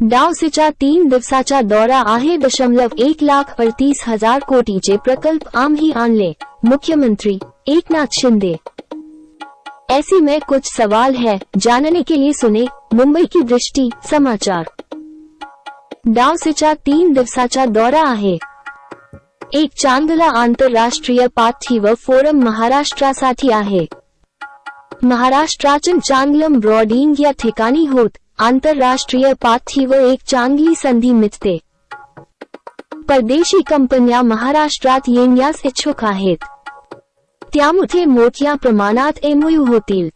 डावसीच्या तीन दिवसाचा दौरा आहे दशमलव एक लाख अडतीस हज़ार कोटीचे प्रकल्प आम आम्ही आणले. मुख्यमंत्री एकनाथ शिंदे. ऐसी में कुछ सवाल है, जानने के लिए सुने मुंबई की दृष्टि, समाचार. डावसीच्या तीन दिवसाचा दौरा आहे. एक चांगला आंतरराष्ट्रीय पाठीव फोरम महाराष्ट्रासाठी आहे. महाराष्ट्राच्या चांगलम ब्रॉडिंग या ठिकाणी होत आंतरराष्ट्रीय पाठीवर एक चांगली संधी मिळते परदेशी कंपन्या महाराष्ट्रात येण्यास इच्छुक आहेत. त्यामुळे मोठ्या प्रमाणात एमओयू होतील.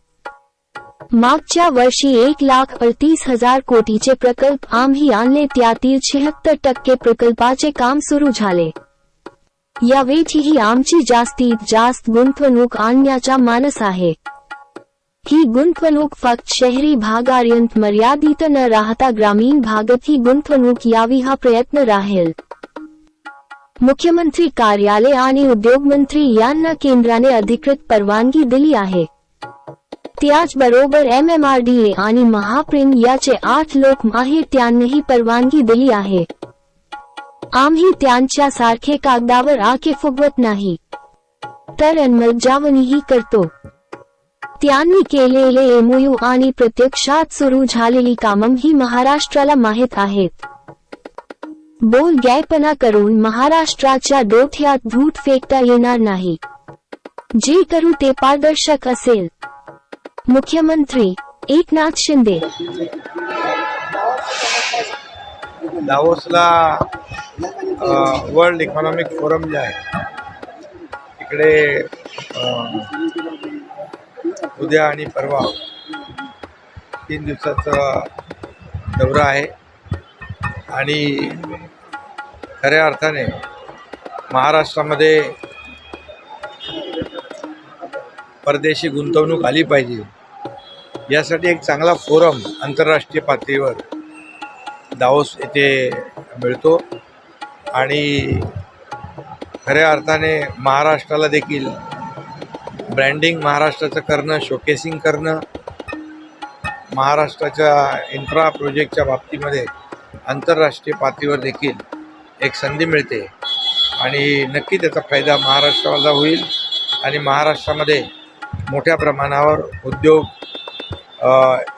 मागच्या वर्षी एक लाख अडतीस हजार कोटीचे प्रकल्प आम्ही आणले त्यातील शहात्तर टक्के प्रकल्पाचे काम सुरू झाले. यावेळीही आमची जास्तीत जास्त गुंतवणूक आणण्याचा मानस आहे. ही गुंतवणूक फक्त शहरी भागापर्यंत मर्यादित न राहता ग्रामीण भागात ही गुंतवणूक यावी हा प्रयत्न राहील. मुख्यमंत्री कार्यालय आणि उद्योग मंत्री यांना केंद्राने अधिकृत परवानगी दिली आहे. त्याचबरोबर M M R D A आणि महाप्रिन याचे आठ लोक माहीर त्यांनाही परवानगी दिली आहे. आम्ही त्यांच्या सारखे कागदावर आके फुगवत नाही. तर अंमलबजावणीही करतो. त्यांनी केलेले एमओयू आणि प्रत्यक्षात सुरू झालेली कामं ही महाराष्ट्राला माहीत आहेत. बोल गॅयपणा करून महाराष्ट्राच्या डोठ्यात धूट फेकता येणार नाही. जे करू ते पारदर्शक असेल. मुख्यमंत्री एकनाथ शिंदे. दावोसला वर्ल्ड इकॉनॉमिक फोरम जे आहे तिकडे उद्या आणि परवा तीन दिवसाचा दौरा आहे. आणि खऱ्या अर्थाने महाराष्ट्रामध्ये परदेशी गुंतवणूक आली पाहिजे. यासाठी एक चांगला फोरम आंतरराष्ट्रीय पातळीवर दावोस येथे मिळतो. आणि खऱ्या अर्थाने महाराष्ट्राला देखील ब्रँडिंग महाराष्ट्राचं करणं शोकेसिंग करणं महाराष्ट्राच्या इन्फ्रा प्रोजेक्टच्या बाबतीमध्ये आंतरराष्ट्रीय पातळीवर देखील एक संधी मिळते. आणि नक्की त्याचा फायदा महाराष्ट्राला होईल आणि महाराष्ट्रामध्ये मोठ्या प्रमाणावर उद्योग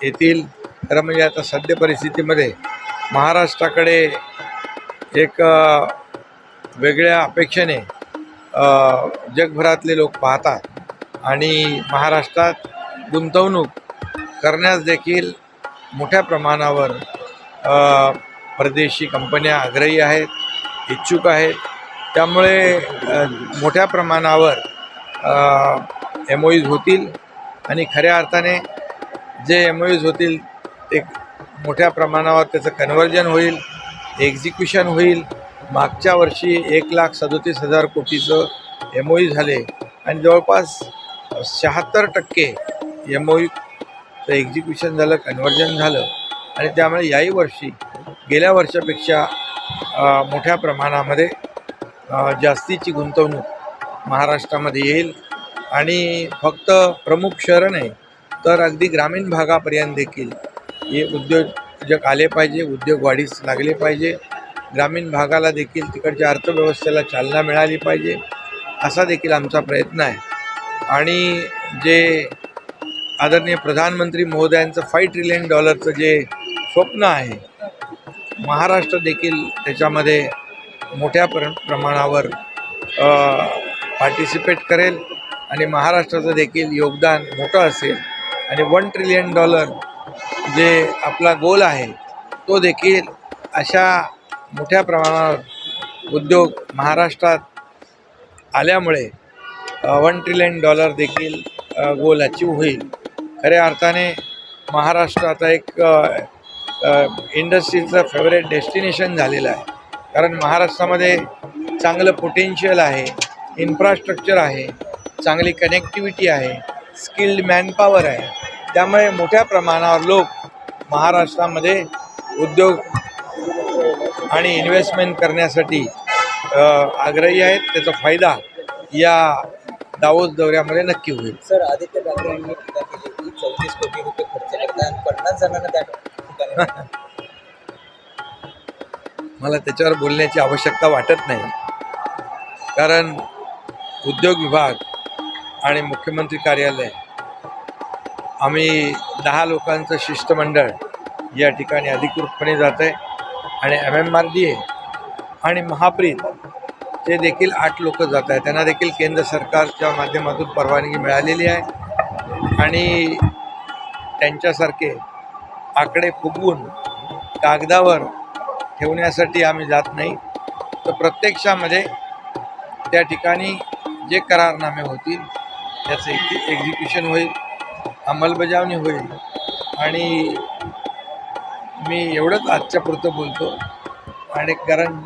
येतील. खरं म्हणजे आता सद्य परिस्थितीमध्ये महाराष्ट्राकडे एक वेगळ्या अपेक्षेने जगभरातले लोक पाहतात. आणि महाराष्ट्रात गुंतवणूक करण्यास देखील मोठ्या प्रमाणावर परदेशी कंपन्या आग्रही आहेत इच्छुक आहेत. त्यामुळे मोठ्या प्रमाणावर एम ओईज होतील आणि खऱ्या अर्थाने जे एम ओईज होतील ते मोठ्या प्रमाणावर त्याचं कन्व्हर्जन होईल एक्झिक्युशन होईल. मागच्या वर्षी एक लाख सदोतीस हजार कोटीचं एम ओई झाले आणि जवळपास शहात्तर टक्के एम ओईचं एक्झिक्युशन झालं कन्व्हर्जन झालं. आणि त्यामुळे याही वर्षी गेल्या वर्षापेक्षा मोठ्या प्रमाणामध्ये जास्तीची गुंतवणूक महाराष्ट्रामध्ये येईल. आणि फक्त प्रमुख शहरं नाही तर अगदी ग्रामीण भागापर्यंत देखील हे उद्योजक आले पाहिजे उद्योग वाढीस लागले पाहिजे. ग्रामीण भागाला देखील तिकडच्या अर्थव्यवस्थेला चालना मिळाली पाहिजे असा देखील आमचा प्रयत्न आहे. आणि जे आदरणीय प्रधानमंत्री महोदयांचं फाय ट्रिलियन डॉलरचं जे स्वप्न आहे महाराष्ट्र देखील त्याच्यामध्ये मोठ्या प्र प्रमाणावर पार्टिसिपेट करेल आणि महाराष्ट्राचं देखील योगदान मोठं असेल आणि वन ट्रिलियन डॉलर जे आपला गोल आहे तो देखील अशा मोठ्या प्रमाणावर उद्योग महाराष्ट्रात आल्यामुळे वन ट्रिलियन डॉलर देखील गोल अचीव होईल. खऱ्या अर्थाने महाराष्ट्र आता एक इंडस्ट्रीचं फेवरेट डेस्टिनेशन झालेलं आहे. कारण महाराष्ट्रामध्ये चांगलं पोटेन्शियल आहे इन्फ्रास्ट्रक्चर आहे चांगली कनेक्टिव्हिटी आहे स्किल्ड मॅनपॉवर आहे. त्यामुळे मोठ्या प्रमाणावर लोक महाराष्ट्रामध्ये उद्योग आणि इन्व्हेस्टमेंट करण्यासाठी आग्रही आहेत. त्याचा फायदा या दावोस दौऱ्यामध्ये नक्की होईल. सर आदित्य ठाकरे यांनी टीका केली की चौतीस कोटी रुपये खर्च करतात आणि पन्नास जणांना त्या ठिकाणी मला त्याच्यावर बोलण्याची आवश्यकता वाटत नाही. कारण उद्योग विभाग आणि मुख्यमंत्री कार्यालय आम्ही दहा लोकांचं शिष्टमंडळ या ठिकाणी अधिकृतपणे जात आहे आणि M M R D A आणि महाप्रीत ते देखील आठ लोक जात आहेत. त्यांना देखील केंद्र सरकारच्या माध्यमातून परवानगी मिळालेली आहे. आणि त्यांच्यासारखे आकडे फुगवून कागदावर ठेवण्यासाठी आम्ही जात नाही. तर प्रत्यक्षामध्ये त्या ठिकाणी जे करारनामे होतील त्याचं एक एक्झिक्युशन होईल अंमलबजावणी होईल. आणि मी एवढंच आजच्या पुरतं बोलतो. आणि कारण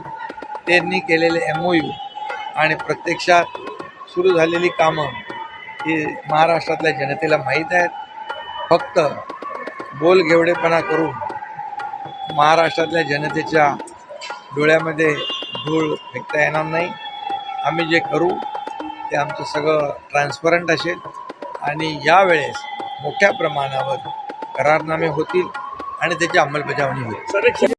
त्यांनी केलेले एम ओ यू आणि प्रत्यक्षात सुरू झालेली कामं ही महाराष्ट्रातल्या जनतेला माहीत आहेत. फक्त बोलघेवडेपणा करून महाराष्ट्रातल्या जनतेच्या डोळ्यामध्ये धूळ फेकता येणार नाही. आम्ही जे करू ते आमचं सगळं ट्रान्सपरंट असेल आणि यावेळेस मोठ्या प्रमाणावर करारनामे होतील आणि त्याची अंमलबजावणी होईल.